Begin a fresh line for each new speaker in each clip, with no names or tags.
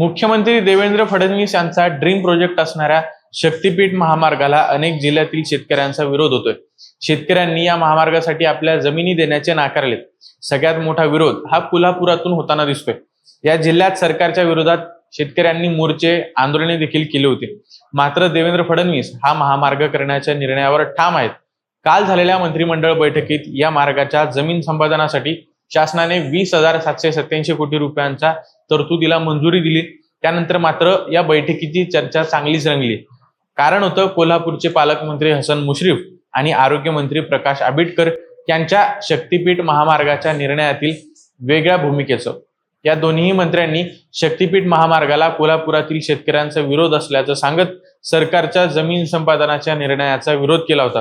मुख्यमंत्री देवेंद्र फडणवीस यांचा dream project असणाऱ्या शक्तीपीठ महामार्गाला अनेक जिल्ह्यातील शेतकऱ्यांचा विरोध होतोय. शेतकऱ्यांनी या महामार्गासाठी आपल्या जमिनी देण्याचे नाकारले सगळ्यात मोठा विरोध हा कोल्हापुरातून होताना दिसतोय. या जिल्ह्यात सरकारच्या विरोधात शेतकऱ्यांनी मोर्चे आंदोलने देखील केली होती. मात्र देवेंद्र फडणवीस हा महामार्ग करण्याच्या निर्णयावर ठाम आहेत. काल झालेल्या मंत्रिमंडळ बैठकीत या मार्गाच्या जमीन संपादनासाठी शासनाने वीस हजार सातशे सत्याऐंशी कोटी रुपयांचा तरतुदीला मंजुरी दिली. त्यानंतर मात्र या बैठकीची चर्चा चांगलीच रंगली. कारण होतं कोल्हापूरचे पालकमंत्री हसन मुश्रीफ आणि आरोग्यमंत्री प्रकाश आंबेडकर यांच्या शक्तीपीठ महामार्गाच्या निर्णयातील वेगळ्या भूमिकेचं. या दोन्ही मंत्र्यांनी शक्तीपीठ महामार्गाला कोल्हापुरातील शेतकऱ्यांचा विरोध असल्याचं सांगत सरकारच्या जमीन संपादनाच्या निर्णयाचा विरोध केला होता.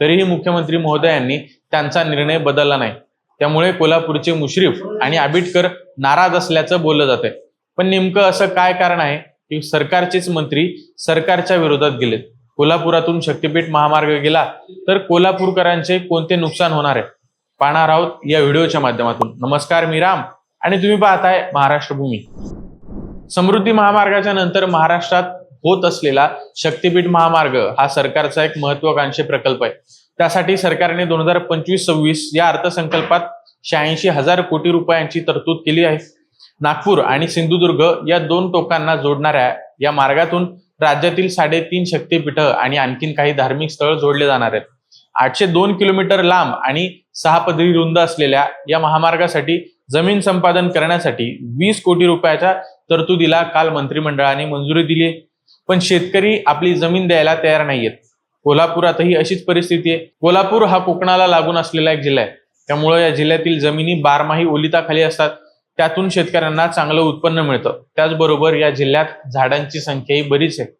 तरीही मुख्यमंत्री महोदयांनी त्यांचा निर्णय बदलला नाही. त्यामुळे कोल्हापूरचे मुश्रीफ आणि आबिटकर नाराज असल्याचं बोललं जातंय. पण नेमकं असं काय कारण आहे? की सरकारचेच मंत्री सरकारच्या विरोधात गेलेत. कोल्हापुरातून शक्तीपीठ महामार्ग गेला तर कोल्हापूरकरांचे कोणते नुकसान होणार आहे? पाहणार आहोत या व्हिडिओच्या माध्यमातून. नमस्कार मी राम. आणि तुम्ही पाहताय महाराष्ट्र भूमी. समृद्धी महामार्गाच्या नंतर महाराष्ट्रात होत असलेला शक्तीपीठ महामार्ग हा सरकारचा एक महत्वाकांक्षी प्रकल्प आहे. त्यासाठी सरकारने दोन हजार पंचवीस सव्वीस या अर्थसंकल्पात शहाऐंशी हजार कोटी रुपयांची तरतूद केली आहे. नागपूर आणि सिंधुदुर्ग या दोन टोकांना जोडणाऱ्या या मार्गातून राज्यातील साडेतीन शक्तीपीठ आणि आणखीन काही धार्मिक स्थळ जोडले जाणार आहेत. आठशे दोन किलोमीटर लांब आणि सहा पदरी रुंद असलेल्या या महामार्गासाठी जमीन संपादन करण्यासाठी वीस कोटी रुपयाच्या तरतुदीला काल मंत्रिमंडळाने मंजुरी दिली पण शेतकरी आपली जमीन द्यायला तयार नाहीयेत. कोल्हापुरातही अशीच परिस्थिती आहे. कोल्हापूर हा कोकणाला लागून असलेला एक जिल्हा आहे. त्यामुळे या जिल्ह्यातील जमिनी बारमाही ओलिताखाली असतात. त्यातून शेतकऱ्यांना चांगलं उत्पन्न मिळतं. त्याचबरोबर या जिल्ह्यात झाडांची संख्याही बरीच आहे.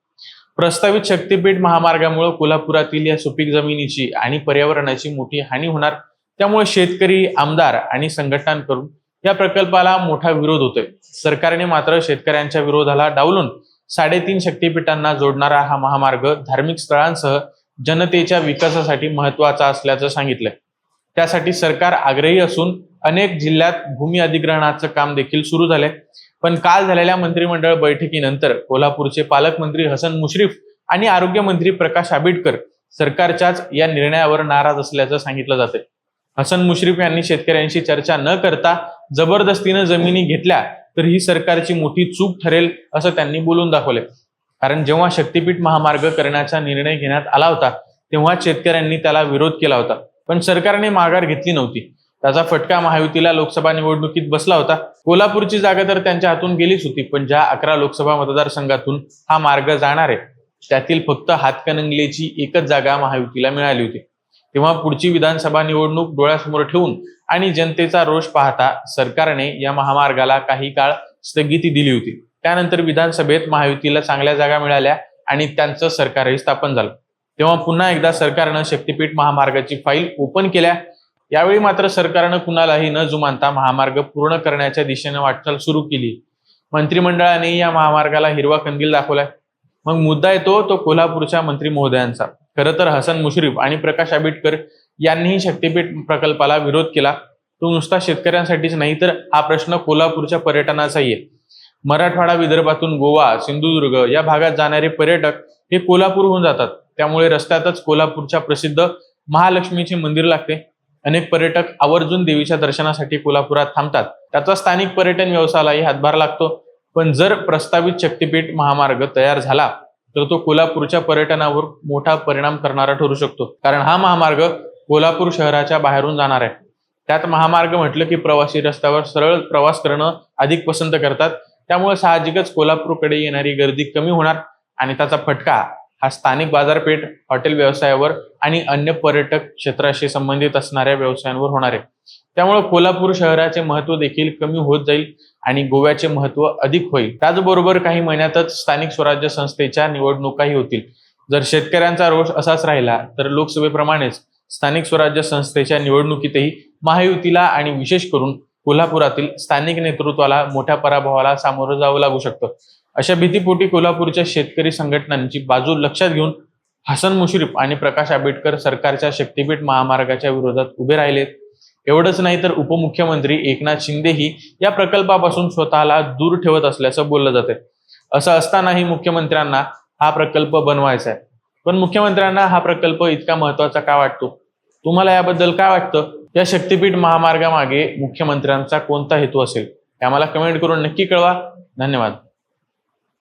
प्रस्तावित शक्तीपीठ महामार्गामुळे कोल्हापुरातील या सुपीक जमिनीची आणि पर्यावरणाची मोठी हानी होणार. त्यामुळे शेतकरी आमदार आणि संघटनांकडून या प्रकल्पाला मोठा विरोध होतोय. सरकारने मात्र शेतकऱ्यांच्या विरोधाला डावलून साडेतीन शक्तीपीठांना जोडणारा हा महामार्ग धार्मिक स्थळांसह जनतेच्या विकासासाठी महत्त्वाचा असल्याचं सांगितलंय. त्यासाठी सरकार आग्रही असून अनेक जिल्ह्यात भूमी अधिग्रहणाचं काम देखील सुरू झालंय. पण काल झालेल्या मंत्रिमंडळ बैठकीनंतर कोल्हापूरचे पालकमंत्री हसन मुश्रीफ आणि आरोग्यमंत्री प्रकाश आंबेडकर सरकारच्याच या निर्णयावर नाराज असल्याचं सांगितलं जातंय. हसन मुश्रीफ यांनी शेतकऱ्यांशी चर्चा न करता जबरदस्तीनं जमिनी घेतल्या तर ही सरकारची मोठी चूक ठरेल असं त्यांनी बोलून दाखवले. कारण जेव्हा शक्तीपीठ महामार्ग करण्याचा निर्णय घेण्यात आला होता तेव्हा शेतकऱ्यांनी त्याला विरोध केला होता. पण सरकारने माघार घेतली नव्हती. त्याचा फटका महायुतीला लोकसभा निवडणुकीत बसला होता. कोल्हापूरची जागा तर त्यांच्या हातून गेलीच होती पण ज्या अकरा लोकसभा मतदारसंघातून हा मार्ग जाणार आहे त्यातील फक्त हातकणंगलेची एकच जागा महायुतीला मिळाली होती. तेव्हा पुढची विधानसभा निवडणूक डोळ्यासमोर ठेवून आणि जनतेचा रोष पाहता सरकारने या महामार्गाला काही काळ स्थगिती दिली होती. त्यानंतर विधानसभेत महायुतीला चांगल्या जागा मिळाल्या आणि त्यांचं सरकारही स्थापन झालं. तेव्हा पुन्हा एकदा सरकारनं शक्तीपीठ महामार्गाची फाईल ओपन केल्या. यावेळी मात्र सरकारनं कुणालाही न जुमानता महामार्ग पूर्ण करण्याच्या दिशेने वाटचाल सुरू केली. मंत्रिमंडळाने या महामार्गाला हिरवा कंदील दाखवलाय. मग मुद्दा येतो तो कोल्हापूरच्या मंत्री महोदयांचा. खरं तर हसन मुश्रीफ आणि प्रकाश आंबेडकर यांनीही शक्तीपीठ प्रकल्पाला विरोध केला. तो नुसता शेतकऱ्यांसाठीच नाही तर हा प्रश्न कोल्हापूरच्या पर्यटनाचाही आहे. मराठवाडा विदर्भातून गोवा सिंधुदुर्ग या भागात जाणारे पर्यटक हे कोल्हापूरहून जातात. त्यामुळे रस्त्यातच कोल्हापूरच्या प्रसिद्ध महालक्ष्मीचे मंदिर लागते. अनेक पर्यटक आवर्जून देवीच्या दर्शनासाठी कोल्हापुरात थांबतात. त्याचा स्थानिक पर्यटन व्यवसायालाही हातभार लागतो. पण जर प्रस्तावित शक्तीपीठ महामार्ग तयार झाला तर तो कोल्हापूरच्या पर्यटनावर मोठा परिणाम करणारा ठरू शकतो. कारण हा महामार्ग कोल्हापूर शहराच्या बाहेरून जाणार आहे. त्यात महामार्ग म्हटलं की प्रवासी रस्त्यावर सरळ प्रवास करणं अधिक पसंत करतात. त्यामुळे साहजिकच कोल्हापूरकडे येणारी गर्दी कमी होणार आणि त्याचा फटका हा स्थानिक बाजारपेठ हॉटेल व्यवसायावर आणि अन्य पर्यटक क्षेत्राशी संबंधित असणाऱ्या व्यवसायांवर होणार आहे. त्यामुळे कोल्हापूर शहराचे महत्त्व देखील कमी होत जाईल आणि गोव्याचे महत्त्व अधिक होईल. त्याचबरोबर काही महिन्यातच स्थानिक स्वराज्य संस्थेच्या निवडणुकाही होतील. जर शेतकऱ्यांचा रोष असाच राहिला तर लोकसभेप्रमाणेच स्थानिक स्वराज्य संस्थेच्या निवडणुकीतही महायुतीला आणि विशेष करून कोल्हापुरातील स्थानिक नेतृत्वाला मोठ्या पराभवाला सामोरं जावं लागू शकतं. अशा भीतीपोटी कोल्हापूरच्या शेतकरी संघटनांची बाजू लक्षात घेऊन हसन मुश्रीफ आणि प्रकाश आंबेडकर सरकारच्या शक्तीपीठ महामार्गाच्या विरोधात उभे राहिलेत. एवढंच नाही तर उपमुख्यमंत्री एकनाथ शिंदेही या प्रकल्पापासून स्वतःला दूर ठेवत असल्याचं बोललं जातंय. असं असतानाही मुख्यमंत्र्यांना हा प्रकल्प बनवायचा आहे पण मुख्यमंत्र्यांना हा प्रकल्प इतका महत्त्वाचा का वाटतो? तुम्हाला याबद्दल काय वाटतं? या शक्तीपीठ महामार्गामागे मुख्यमंत्र्यांचा कोणता हेतू असेल? हे आम्हाला कमेंट करून नक्की कळवा. धन्यवाद.